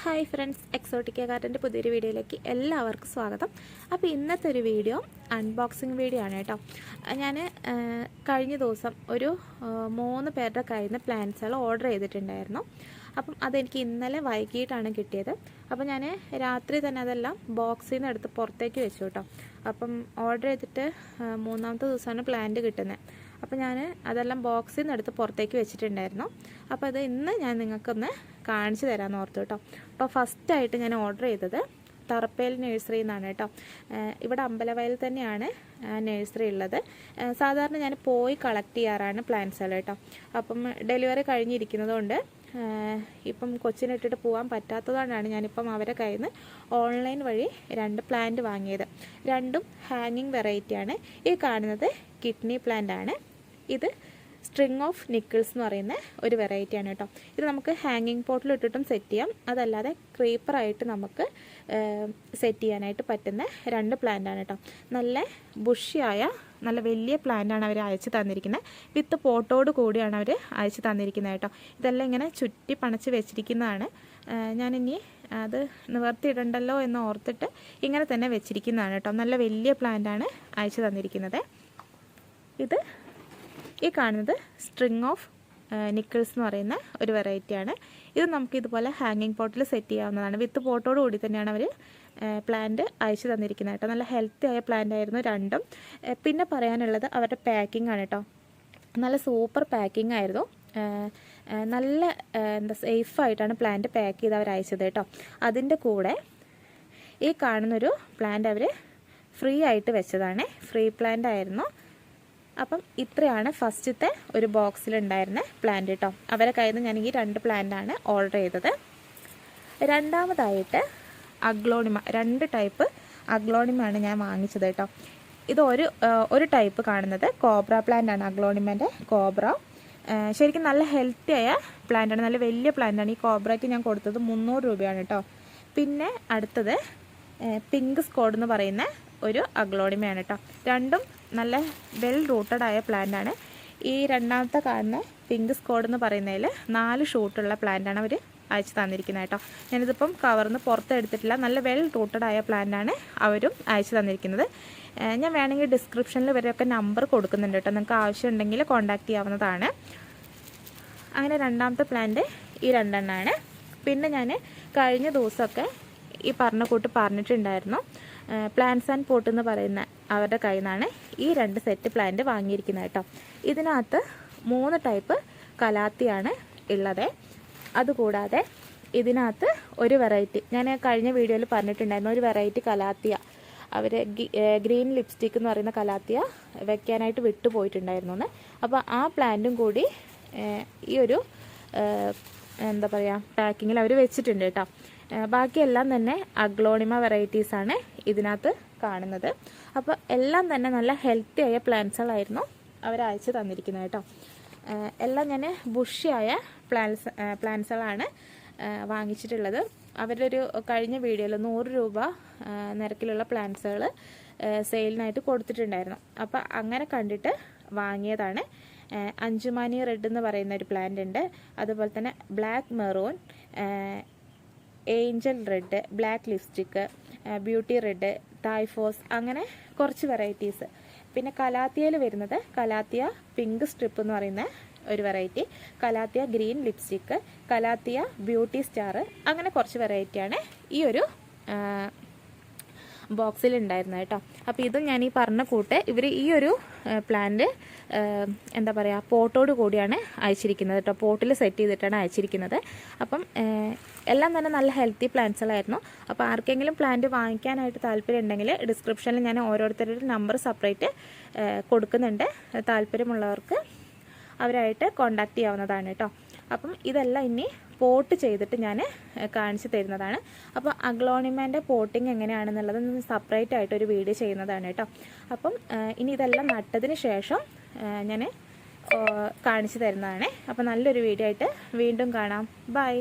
Hi friends Exotica ഗാർഡന്റെ പുതിയൊരു വീഡിയോയിലേക്ക് എല്ലാവർക്കും സ്വാഗതം. അപ്പോൾ ഇന്നത്തെ ഒരു വീഡിയോ അൺബോക്സിങ് വീഡിയോ ആണ് കേട്ടോ. ഞാൻ കഴിഞ്ഞ ദിവസം ഒരു മൂന്ന് പേരുടെ കയ്യിൽ നിന്ന് പ്ലാന്റ്സുകൾ ഓർഡർ ചെയ്തിട്ടുണ്ടായിരുന്നു. അപ്പം അതെനിക്ക് ഇന്നലെ വൈകിട്ടാണ് കിട്ടിയത്. അപ്പം ഞാൻ രാത്രി തന്നെ അതെല്ലാം ബോക്സിൽ നിന്ന് എടുത്ത് പുറത്തേക്ക് വെച്ചു കേട്ടോ. അപ്പം ഓർഡർ ചെയ്തിട്ട് മൂന്നാമത്തെ ദിവസമാണ് പ്ലാന്റ് കിട്ടുന്നത് അപ്പോൾ ഞാൻ അതെല്ലാം ബോക്സിൽ നിന്ന് എടുത്ത് പുറത്തേക്ക് വെച്ചിട്ടുണ്ടായിരുന്നു. അപ്പോൾ അത് ഇന്ന് ഞാൻ നിങ്ങൾക്കൊന്ന് കാണിച്ചു തരാമെന്ന് ഓർത്തു കേട്ടോ. അപ്പോൾ ഫസ്റ്റായിട്ട് ഞാൻ ഓർഡർ ചെയ്തത് തറപ്പേൽ നഴ്സറി എന്നാണ് കേട്ടോ. ഇവിടെ അമ്പലവയൽ തന്നെയാണ് നഴ്സറി ഉള്ളത്. സാധാരണ ഞാൻ പോയി കളക്ട് ചെയ്യാറാണ് പ്ലാന്റ്സുകൾ കേട്ടോ. അപ്പം ഡെലിവറി കഴിഞ്ഞിരിക്കുന്നതുകൊണ്ട് ഇപ്പം കൊച്ചിനിട്ടിട്ട് പോകാൻ പറ്റാത്തതുകൊണ്ടാണ് ഞാനിപ്പം അവരെ കയ്യിൽ നിന്ന് ഓൺലൈൻ വഴി രണ്ട് പ്ലാന്റ് വാങ്ങിയത്. രണ്ടും ഹാങ്ങിങ് വെറൈറ്റിയാണ് ഈ കാണുന്നത് കിഡ്നി പ്ലാന്റ് ആണ്. ഇത് സ്ട്രിങ് ഓഫ് നിക്കിൾസ് എന്ന് പറയുന്ന ഒരു വെറൈറ്റിയാണ് കേട്ടോ. ഇത് നമുക്ക് ഹാങ്ങിങ് പോട്ടിൽ ഇട്ടിട്ടും സെറ്റ് ചെയ്യാം. അതല്ലാതെ ക്രീപ്പറായിട്ട് നമുക്ക് സെറ്റ് ചെയ്യാനായിട്ട് പറ്റുന്ന രണ്ട് പ്ലാന്റാണ് കേട്ടോ. നല്ല ബുഷിയായ നല്ല വലിയ പ്ലാന്റാണ് അവർ അയച്ചു തന്നിരിക്കുന്നത് വിത്ത് പോട്ടോട് കൂടിയാണ് അവർ അയച്ചു തന്നിരിക്കുന്നത് കേട്ടോ. ഇതെല്ലാം ഇങ്ങനെ ചുറ്റി പണച്ച് വെച്ചിരിക്കുന്നതാണ്. ഞാനിനി അത് നിവർത്തിയിടണ്ടല്ലോ എന്ന് ഓർത്തിട്ട് ഇങ്ങനെ തന്നെ വെച്ചിരിക്കുന്നതാണ് കേട്ടോ. നല്ല വലിയ പ്ലാന്റാണ് അയച്ചു തന്നിരിക്കുന്നത്. ഇത് ഈ കാണുന്നത് സ്ട്രിങ് ഓഫ് നിക്കിൾസ് എന്ന് പറയുന്ന ഒരു വെറൈറ്റിയാണ് ഇത് നമുക്ക് ഇതുപോലെ ഹാങ്ങിങ് പോട്ടിൽ സെറ്റ് ചെയ്യാവുന്നതാണ്. വിത്ത് പോട്ടോട് കൂടി തന്നെയാണ് അവർ പ്ലാന്റ് അയച്ചു തന്നിരിക്കുന്നത് കേട്ടോ. നല്ല ഹെൽത്തി ആയ പ്ലാന്റ് ആയിരുന്നു രണ്ടും. പിന്നെ പറയാനുള്ളത് അവരുടെ പാക്കിംഗ് ആണ് കേട്ടോ. നല്ല സൂപ്പർ പാക്കിംഗ് ആയിരുന്നു. നല്ല എന്താ സേഫായിട്ടാണ് പ്ലാന്റ് പാക്ക് ചെയ്ത് അവർ അയച്ചത് കേട്ടോ. അതിന്റെ കൂടെ ഈ കാണുന്നൊരു പ്ലാന്റ് അവർ ഫ്രീ ആയിട്ട് വെച്ചതാണ്. ഫ്രീ പ്ലാന്റ് ആയിരുന്നു. അപ്പം ഇത്രയാണ് ഫസ്റ്റത്തെ ഒരു ബോക്സിലുണ്ടായിരുന്ന പ്ലാന്റ് കേട്ടോ അവരെ കയ്യിൽ നിന്ന് ഞാൻ ഈ രണ്ട് പ്ലാന്റാണ് ഓർഡർ ചെയ്തത്. രണ്ടാമതായിട്ട് അഗ്ലോണിമ രണ്ട് ടൈപ്പ് അഗ്ലോണിമാണ് ഞാൻ വാങ്ങിച്ചത് കേട്ടോ. ഇത് ഒരു ഒരു ടൈപ്പ് കാണുന്നത്. കോബ്ര പ്ലാന്റ് ആണ് അഗ്ലോണിമന്റെ കോബ്ര ശരിക്കും നല്ല ഹെൽത്തി ആയ പ്ലാന്റ് ആണ്. നല്ല വലിയ പ്ലാന്റ് ആണ്. ഈ കോബ്രയ്ക്ക് ഞാൻ കൊടുത്തത് മുന്നൂറ് രൂപയാണ് കേട്ടോ. പിന്നെ അടുത്തത് പിങ്ക് സ്കോഡ് എന്ന് പറയുന്ന ഒരു അഗ്ലോണിമയാണ് കേട്ടോ. രണ്ടും നല്ല വെൽ റൂട്ടഡ് ആയ പ്ലാന്റ് ആണ്. ഈ രണ്ടാമത്തെ കാണുന്ന പിങ്ക് സ്കോഡ് എന്ന് പറയുന്നതിൽ നാല് ഷൂട്ടുള്ള ആണ് അവർ അയച്ചു തന്നിരിക്കുന്നത് കേട്ടോ. ഞാനിതിപ്പം കവർന്ന് പുറത്തെടുത്തിട്ടില്ല നല്ല വെൽ റൂട്ടഡ് ആയ പ്ലാന്റ് ആണ് അവരും അയച്ചു തന്നിരിക്കുന്നത്. ഞാൻ വേണമെങ്കിൽ ഡിസ്ക്രിപ്ഷനിൽ ഇവരെയൊക്കെ നമ്പർ കൊടുക്കുന്നുണ്ട് കേട്ടോ. നിങ്ങൾക്ക് ആവശ്യമുണ്ടെങ്കിൽ കോൺടാക്ട് ചെയ്യാവുന്നതാണ്. അങ്ങനെ രണ്ടാമത്തെ പ്ലാന്റ് ഈ രണ്ടെണ്ണമാണ് പിന്നെ ഞാൻ കഴിഞ്ഞ ദിവസമൊക്കെ ഈ പറഞ്ഞ കൂട്ട് പറഞ്ഞിട്ടുണ്ടായിരുന്നു. പ്ലാന്റ്സ് ആൻഡ് പോട്ട് എന്ന് പറയുന്ന അവരുടെ കയ്യിൽ നിന്നാണ് ഈ രണ്ട് സെറ്റ് പ്ലാന്റ് വാങ്ങിയിരിക്കുന്നത് കേട്ടോ. ഇതിനകത്ത് മൂന്ന് ടൈപ്പ് കലാത്തിയാണ് ഉള്ളത്. അതുകൂടാതെ ഇതിനകത്ത് ഒരു വെറൈറ്റി ഞാൻ കഴിഞ്ഞ വീഡിയോയിൽ പറഞ്ഞിട്ടുണ്ടായിരുന്നു ഒരു വെറൈറ്റി കലാത്തിയ. അവർ ഗ്രീൻ ലിപ്സ്റ്റിക് എന്ന് പറയുന്ന കലാത്തിയ വെക്കാനായിട്ട് വിട്ടുപോയിട്ടുണ്ടായിരുന്നു എന്ന്. അപ്പോൾ ആ പ്ലാന്റും കൂടി ഈ ഒരു എന്താ പറയുക പാക്കിങ്ങിൽ അവർ വെച്ചിട്ടുണ്ട് കേട്ടോ. ബാക്കിയെല്ലാം തന്നെ അഗ്ലോണിമ വെറൈറ്റീസാണ് ഇതിനകത്ത് കാണുന്നത്. അപ്പോൾ എല്ലാം തന്നെ നല്ല ഹെൽത്തി ആയ പ്ലാന്റ്സുകളായിരുന്നു അവർ അയച്ചു തന്നിരിക്കുന്നത് കേട്ടോ. എല്ലാം ഞാൻ ബുഷിയായ പ്ലാന്റ്സ് പ്ലാന്റ്സുകളാണ് വാങ്ങിച്ചിട്ടുള്ളത്. അവരുടെ ഒരു കഴിഞ്ഞ വീഡിയോയിൽ നൂറ് രൂപ നിരക്കിലുള്ള പ്ലാന്റ്സുകൾ സെയിലിനായിട്ട് കൊടുത്തിട്ടുണ്ടായിരുന്നു. അപ്പോൾ അങ്ങനെ കണ്ടിട്ട് വാങ്ങിയതാണ്. അഞ്ചുമാനി റെഡ് എന്ന് പറയുന്ന ഒരു പ്ലാന്റ് ഉണ്ട്. അതുപോലെ തന്നെ black maroon angel red black lipstick beauty red തായ്ഫോസ് അങ്ങനെ കുറച്ച് വെറൈറ്റീസ് പിന്നെ കലാത്തിയയിൽ വരുന്നത് കലാത്തിയ പിങ്ക് സ്ട്രിപ്പ് എന്ന് പറയുന്ന ഒരു variety calathea green lipstick calathea beauty star അങ്ങനെ കുറച്ച് വെറൈറ്റിയാണ് ഈ ഒരു ബോക്സിൽ ഉണ്ടായിരുന്നത് കേട്ടോ. അപ്പോൾ ഇതും ഞാൻ ഈ പറഞ്ഞ കൂട്ട് ഇവർ ഈ ഒരു പ്ലാന്റ് എന്താ പറയുക പോട്ടോട് കൂടിയാണ് അയച്ചിരിക്കുന്നത് കേട്ടോ. പോട്ടിൽ സെറ്റ് ചെയ്തിട്ടാണ് അയച്ചിരിക്കുന്നത്. അപ്പം എല്ലാം തന്നെ നല്ല ഹെൽത്തി പ്ലാന്റ്സുകളായിരുന്നു അപ്പോൾ ആർക്കെങ്കിലും പ്ലാന്റ് വാങ്ങിക്കാനായിട്ട് താല്പര്യം ഉണ്ടെങ്കിൽ ഡിസ്ക്രിപ്ഷനിൽ ഞാൻ ഓരോരുത്തരുടെ നമ്പർ സെപ്പറേറ്റ് കൊടുക്കുന്നുണ്ട്. താല്പര്യമുള്ളവർക്ക് അവരായിട്ട് കോണ്ടാക്ട് ചെയ്യാവുന്നതാണ് കേട്ടോ. അപ്പം ഇതെല്ലാം ഇനി പോട്ട് ചെയ്തിട്ട് ഞാൻ കാണിച്ചു തരുന്നതാണ്. അപ്പോൾ അഗ്ലോണിമാന്റെ പോട്ടിങ് എങ്ങനെയാണെന്നുള്ളത് സെപ്പറേറ്റ് ആയിട്ട് ഒരു വീഡിയോ ചെയ്യുന്നതാണ് കേട്ടോ. അപ്പം ഇനി ഇതെല്ലാം നട്ടതിന് ശേഷം ഞാൻ കാണിച്ചു തരുന്നതാണ്. അപ്പോൾ നല്ലൊരു വീഡിയോ ആയിട്ട് വീണ്ടും കാണാം. ബൈ